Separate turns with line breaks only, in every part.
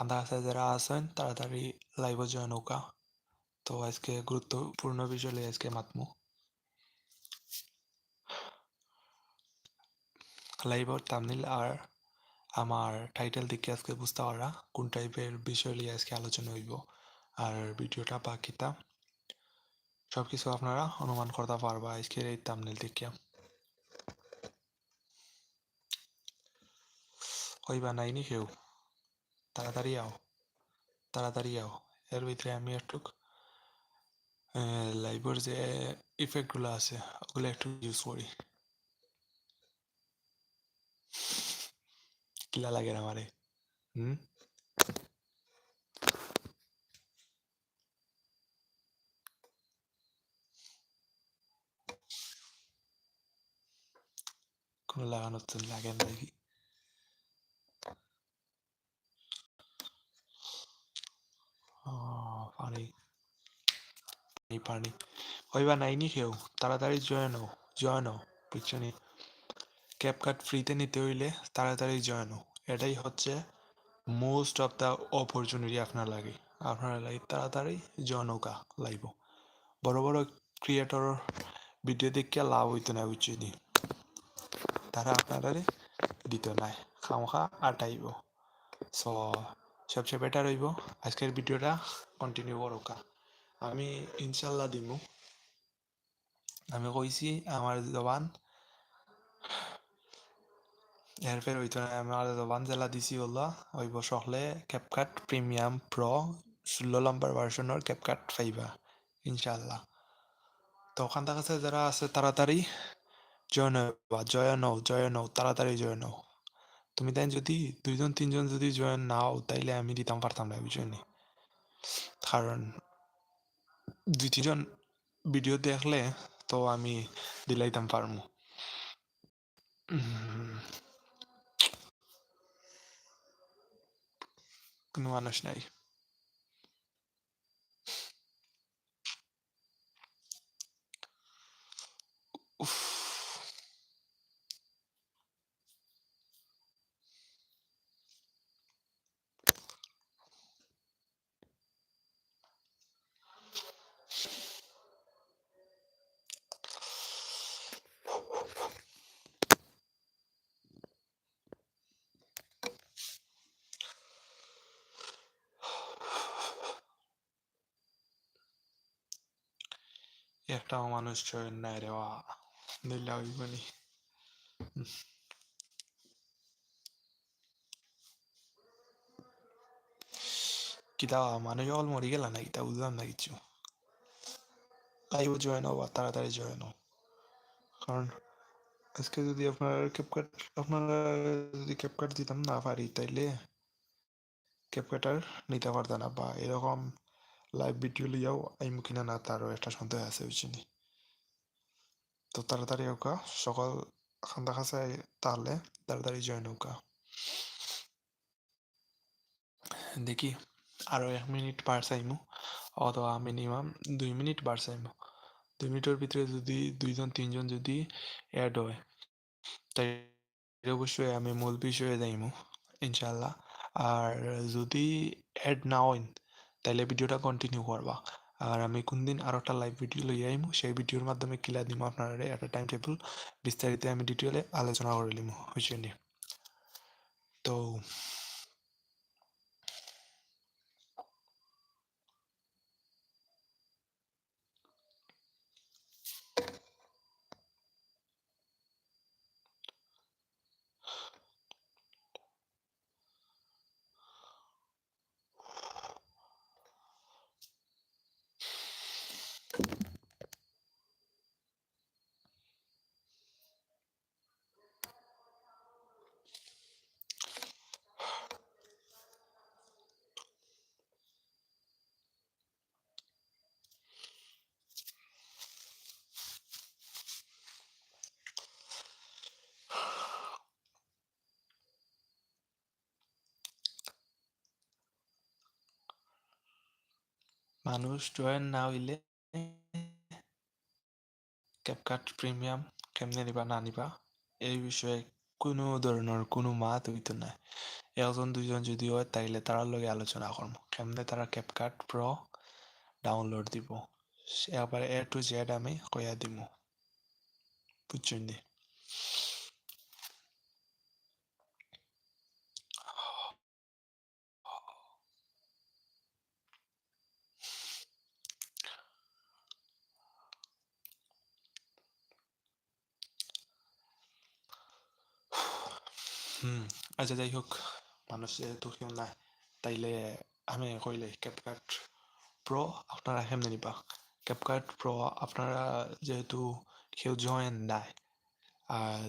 খান্দা আছে যারা আছেন তাড়াতাড়ি লাইভে জয়েন হোকা তো আজকে গুরুত্বপূর্ণ বিষয় লই আজকে মাতমু লাইভর তামনিল আর আমার টাইটেল দেখে আজকে বুঝতে পারা কোন টাইপের বিষয় নিয়ে আজকে আলোচনা হইব আর ভিডিওটা বা কিতাব সব কিছু আপনারা অনুমান করতে পারবা আজকের এই তামনিল দেখে হইবা নাইনি কেউ তাড়াতাড়ি আও তাড়াতাড়ি আও এর ভিতরে আমি একটু লাইভের যে ইফেক্টগুলো আছে ওগুলো একটু ইউজ করি কিলা লাগে আমারে হুম কোনো লাগানোর তো লাগে না দেখি পানি হইবা নাইনি কেউ? তাড়াতাড়ি জয়েন হও পিছনে ক্যাপকাট ফ্রিতে নিতে হইলে তাড়াতাড়ি জয়েন হও। এটাই হচ্ছে মোস্ট অফ দ্য অপরচুনিটি আপনার লাগে। আপনার লাগে তাড়াতাড়ি জয়েন হোকা লাইব বড় বড় ক্রিয়েটর ভিডিও দেখে লাভ হইতো না বুঝছি তারা আপনারা দিত নাই খামখা আটাইব। সো সবচেয়ে বেটার হইব। আজকের ভিডিওটা কন্টিনিউ করোকা আমি ইনশাল্লাহ দিমু। আমি কইছি আমার জবান এরপর হইতো না, আমার জবান জেলা দিছি হলো হইব সকলে ক্যাপকাট প্রিমিয়াম প্রো ষোলো নম্বর ভার্সনের ক্যাপকাট পাইবা ইনশাল্লাহ। তো ওখান কাছে যারা আছে, তাড়াতাড়ি জয়েন হবা জয় হও জয় হও, তাড়াতাড়ি জয় হও। তুমি তাই যদি দুইজন, তিনজন যদি জয়েন নাও, তাইলে আমি দিতাম, পারতাম না বুঝলি কারণ দুই তিনজন ভিডিও দেখলে তো আমি দিলাইতাম পারমু। কোনো মানুষ নাই। একটাও মানুষ জয়েন নাই রে বা দিল্লা হইবনি কিতা মানুষ অল মরি গেল না কিতা বুঝলাম না কিছু লাইভ জয়েন হওয়া তাড়াতাড়ি জয়েন হও কারণ আজকে যদি আপনার ক্যাপকাট আপনারা যদি ক্যাপকাট দিতাম না পারি তাইলে ক্যাপকাট আর নিতে পারত না বা এরকম লাইভ ভিডিও লিয়াও কিনা না তারও একটা সন্দেহ আছে বুঝিনি তো তাড়াতাড়ি হোকা সকাল খান্দা খাসায় তাহলে তাড়াতাড়ি জয়েন হোকা দেখি আরও এক মিনিট বার চাইমু অথবা মিনিমাম দুই মিনিট বার চাইমু দুই মিনিটের ভিতরে যদি দুইজন তিনজন যদি অ্যাড হয় তাই অবশ্যই আমি মূল বিষয়ে যাইমু ইনশাল্লাহ আর যদি অ্যাড না হয় তাইলে ভিডিওটা কন্টিনিউ করবা। আর আমি কোন দিন আরও একটা লাইভ ভিডিও লই আইমু, সেই ভিডিওর মাধ্যমে কিলা দিমু আপনারা একটা টাইম টেবিল বিস্তারিত আমি ডিটেলে আলোচনা করে লিমু হয়েছে তো মানুষ জয়েন না হইলে ক্যাপকাট প্রিমিয়াম কেমনে নিবা, না নিবা, এই বিষয়ে কোনো ধরনের কোনো মাত হইতো না। একজন দুইজন যদি হয়, তাইলে তারার লগে আলোচনা করব কেমনে তারা ক্যাপকাট প্রো ডাউনলোড দিব। একবার এ টু জেড আমি কইয়া দিব বুঝছেন হুম আচ্ছা যাই হোক, মানুষ যেহেতু কেউ নাই, তাইলে আমি কইলে ক্যাপকাট প্রো আপনারা কেমনে নিবা? ক্যাপকাট প্রো আপনারা যেহেতু কেউ জয়েন নাই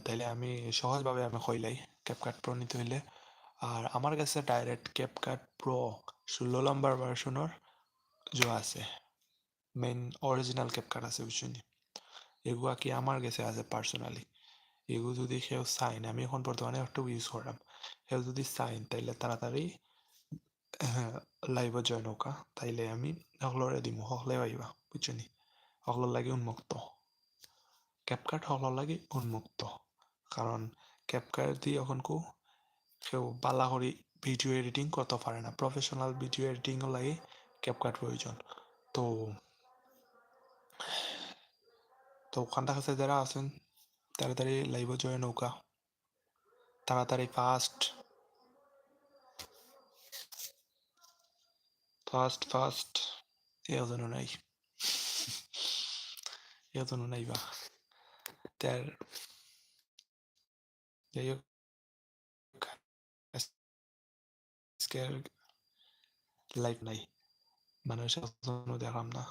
তাইলে আমি সহজভাবে আমি কইলাই ক্যাপকাট প্রো নিতে হইলে। আর আমার কাছে ডাইরেক্ট ক্যাপকাট প্রো ষোলো নম্বর ভার্সনের যো আছে মেইন অরিজিনাল ক্যাপকাট আছে, বুঝছেন? এগুলা কি আমার কাছে আছে পার্সোনালি এগুলো যদি কেউ চাইন আমি এখন বর্তমানে একটু ইউজ করলাম কেউ যদি চাইন তাইলে তাড়াতাড়ি লাইভত জয়েন হোকা তাইলে আমি সকলরে দিম সকলে পাইবা বুঝছনি সকলের লাগে উন্মুক্ত ক্যাপকাট সকলের লাগে উন্মুক্ত কারণ ক্যাপকাট দিয়ে এখন কো কেউ বালা করে ভিডিও এডিটিং করতে পারে না প্রফেশনাল ভিডিও এডিটিংও লাগে ক্যাপকাট প্রয়োজন তো তো ওখানটা কাছে যারা আছেন তাড়াতাড়ি লাইভে জয়েন হোকা তাড়াতাড়ি ফাস্ট ফাস্ট ফাস্ট এজনও নাই। এজনও নাই বা। তার যাই হোক লাইভ নাই। মানুষের দেখাম না।